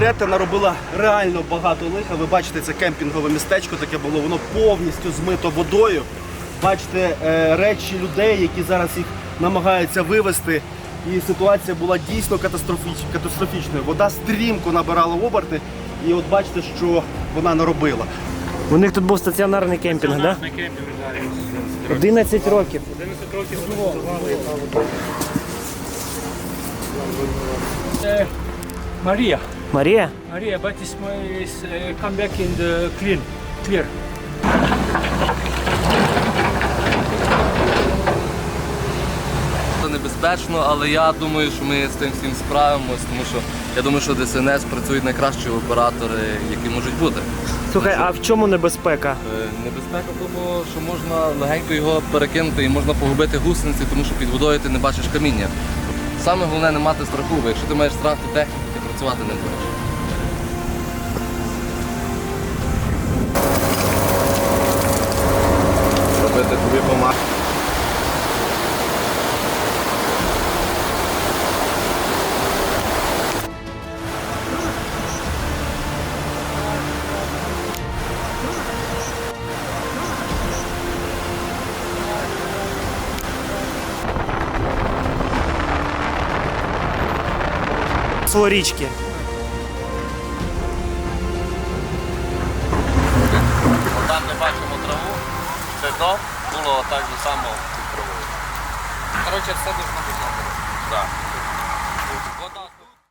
Карта наробила реально багато лиха. Ви бачите, це кемпінгове містечко таке було, воно повністю змито водою. Бачите е, речі людей, які зараз їх намагаються вивезти. І ситуація була дійсно катастрофіч, катастрофічною. Вода стрімко набирала оберти, і от бачите, що вона наробила. У них тут був стаціонарний кемпінг, так? Да? Кемпінг зараз. 11 років. 11 років будували. Е, Марія. Марія? Марія, but it's, my- it's uh, come back in the clean, clear. Це небезпечно, але я думаю, що ми з тим всім справимось, тому що я думаю, що ДСНС працюють найкращі оператори, які можуть бути. Слухай, а в чому небезпека? Е, Небезпека в тому, що можна легенько його перекинути і можна погубити гусениці, тому що під водою ти не бачиш каміння. Саме головне не мати страху, бо якщо ти маєш страх, то техніки ти працювати не будеш. Робити тобі помагати. Село річки. Там не бачимо траву, це то було так же само під травою. Коротше, все дуже. Так.